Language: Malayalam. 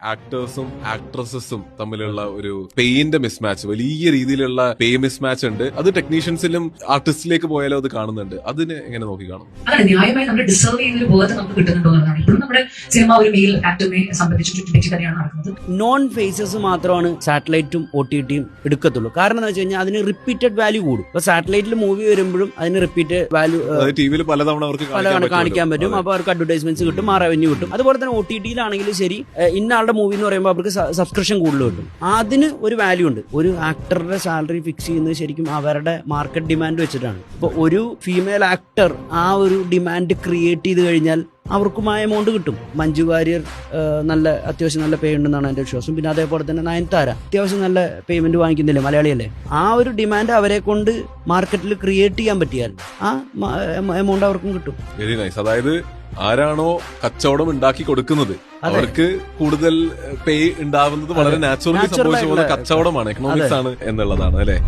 ആക്ടേഴ്സും ആക്ട്രസസും തമ്മിലുള്ള ഒരു പെയിന്റെ മിസ്മാച്ച് വലിയ രീതിയിലുള്ള പേ മിസ്മാച്ച് ഉണ്ട്. അത് ടെക്നീഷ്യൻസിലും ആർട്ടിസ്റ്റിലേക്ക് പോയാലും അത് കാണുന്നുണ്ട്. അതിന് എങ്ങനെ നോക്കി കാണും? അതാണ് ന്യായമായി നമ്മൾ ഡിസേർവ് ചെയ്യുന്ന ഒരു ബോധം നമുക്ക് കിട്ടുന്നുണ്ടോ ഇപ്പോഴും നമ്മുടെ സിനിമ ഒരു മെയിൽ ആക്ടറിനെ സംബന്ധിച്ച് ചുറ്റുപറ്റി തന്നെയാണ് നടക്കുന്നത്. നോൺ ഫേസസ് മാത്രമാണ് സാറ്റലൈറ്റും ഒ ടി ടിയും എടുക്കത്തുള്ളൂ. കാരണം എന്താ വെച്ച് കഴിഞ്ഞാൽ അതിന് റിപ്പീറ്റഡ് വാല്യൂ കൂടും. ഇപ്പൊ സാറ്റലൈറ്റിൽ മൂവി വരുമ്പോഴും അതിന് റിപ്പീറ്റഡ് വാല്യൂ ടിവിയിൽ ടി വിയിൽ പലതവണ അവർക്ക് പലതവണ കാണിക്കാൻ പറ്റും. അപ്പോൾ അപ്പൊ അവർക്ക് അഡ്വർടൈസ്മെന്റ്സ് കിട്ടും ആ റവന്യൂ കിട്ടും. അതുപോലെ തന്നെ ഒ ടി ടിയിലാണെങ്കിലും ശരി ഇന്ന ആളുടെ മൂവി എന്ന് പറയുമ്പോൾ അവർക്ക് സബ്സ്ക്രിപ്ഷൻ കൂടുതൽ കിട്ടും. അതിന് ഒരു വാല്യൂ ഉണ്ട്. ഒരു ആക്ടറുടെ സാലറി ഫിക്സ് ചെയ്യുന്നത് ശരിക്കും അവരുടെ മാർക്കറ്റ് ഡിമാൻഡ് വെച്ചിട്ടാണ്. ഇപ്പൊ ഒരു ഫീമെയിൽ ആക്ടർ ആ ഒരു ഡിമാൻഡ് ക്രിയേറ്റ് ചെയ്ത് കഴിഞ്ഞാൽ അവർക്കും ആ എമൗണ്ട് കിട്ടും. മഞ്ജു വാര്യർ നല്ല അത്യാവശ്യം നല്ല പേ ഉണ്ടെന്നാണ് എന്റെ വിശ്വാസം. പിന്നെ അതേപോലെ തന്നെ നയൻതാര അത്യാവശ്യം നല്ല പേയ്മെന്റ് വാങ്ങിക്കുന്നില്ലേ മലയാളിയല്ലേ ആ ഒരു ഡിമാൻഡ് അവരെ കൊണ്ട് മാർക്കറ്റിൽ ക്രിയേറ്റ് ചെയ്യാൻ പറ്റിയാൽ ആ എമൗണ്ട് അവർക്കും കിട്ടും. വെരി നൈസ് അതായത് ആരാണോ കച്ചവടം ഉണ്ടാക്കി കൊടുക്കുന്നത് അവർക്ക് കൂടുതൽ പേ ഉണ്ടാവുന്നത് വളരെ നാച്ചുറലി സംഭവിച്ചു പോകുന്ന കച്ചവടമാണ് എക്കണോമിക്സ് ആണ് എന്നുള്ളതാണ് അല്ലെ?